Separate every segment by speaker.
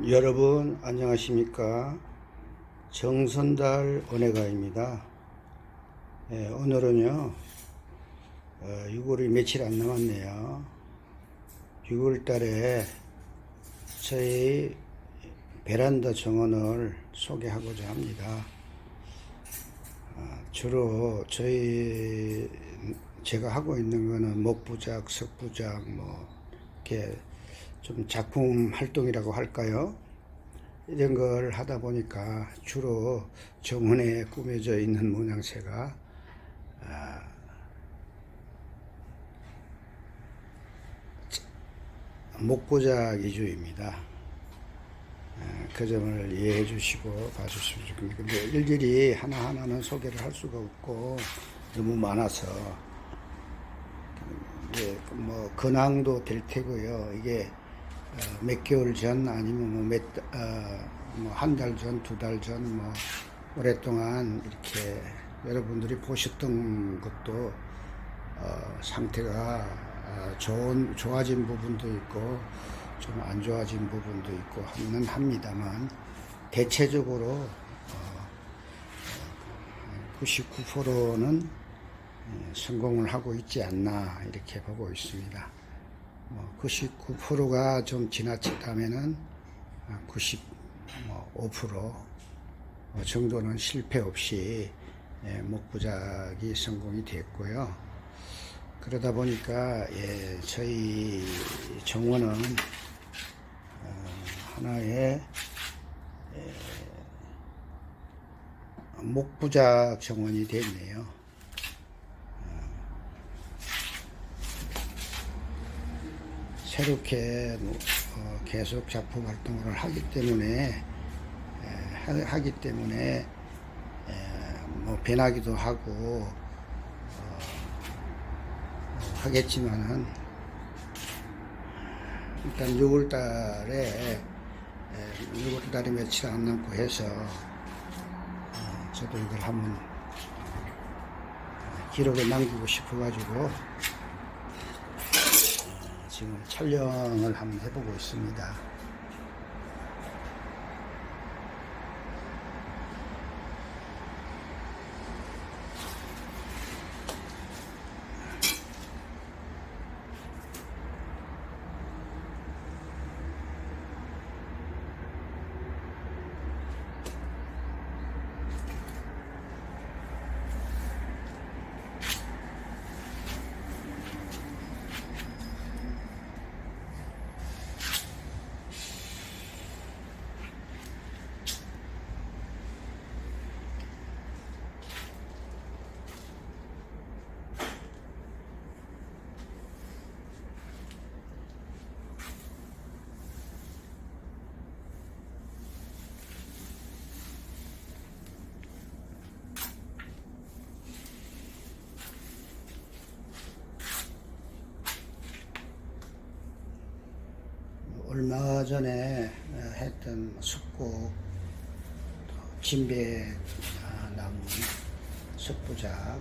Speaker 1: 여러분 안녕하십니까? 정선달 은혜가입니다. 예, 오늘은요 어, 6월이 며칠 안 남았네요. 6월 달에 저희 베란다 정원을 소개하고자 합니다. 아, 주로 저희 제가 하고 있는 거는 목부작, 석부작 뭐 이렇게 좀 작품 활동이라고 할까요? 이런 걸 하다 보니까 주로 정원에 꾸며져 있는 모양새가 아, 목보작 위주입니다. 아, 그 점을 이해해 주시고 봐주시면 좋겠습니다. 근데 일일이 하나하나는 소개를 할 수가 없고 너무 많아서 이제 뭐 근황도 될 테고요. 이게 어, 몇 개월 전 아니면 뭐 몇 뭐 한 달 전, 두 달 전 뭐 오랫동안 이렇게 여러분들이 보셨던 것도 어, 상태가 어, 좋은 좋아진 부분도 있고 좀 안 좋아진 부분도 있고 하는 합니다만 대체적으로 어, 99%는 예, 성공을 하고 있지 않나 이렇게 보고 있습니다. 99%가 좀 지나치다면은 95% 정도는 실패 없이 예, 목부작이 성공이 됐고요. 그러다 보니까 예, 저희 정원은 어, 하나의 예, 목부작 정원이 됐네요. 새롭게 뭐, 어, 계속 작품 활동을 하기 때문에 에, 하- 하기 때문에 에, 뭐 변하기도 하고 어, 어, 하겠지만은 일단 6월 달에 6월 달에 며칠 안 남고 해서 어, 저도 이걸 한번 기록에 남기고 싶어 가지고 지금 촬영을 한번 해보고 있습니다. 얼마 전에 했던 숙곡 진배 나무 숙부작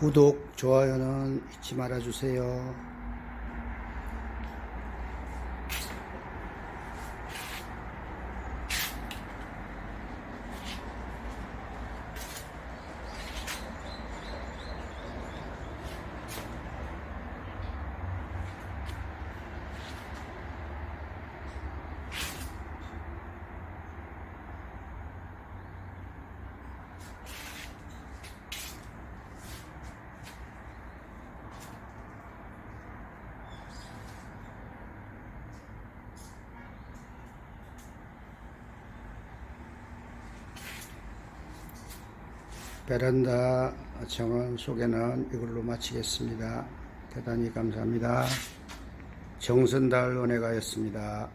Speaker 1: 구독, 좋아요는 잊지 말아주세요. 베란다 정원 소개는 이걸로 마치겠습니다. 대단히 감사합니다. 정선달 은혜가였습니다.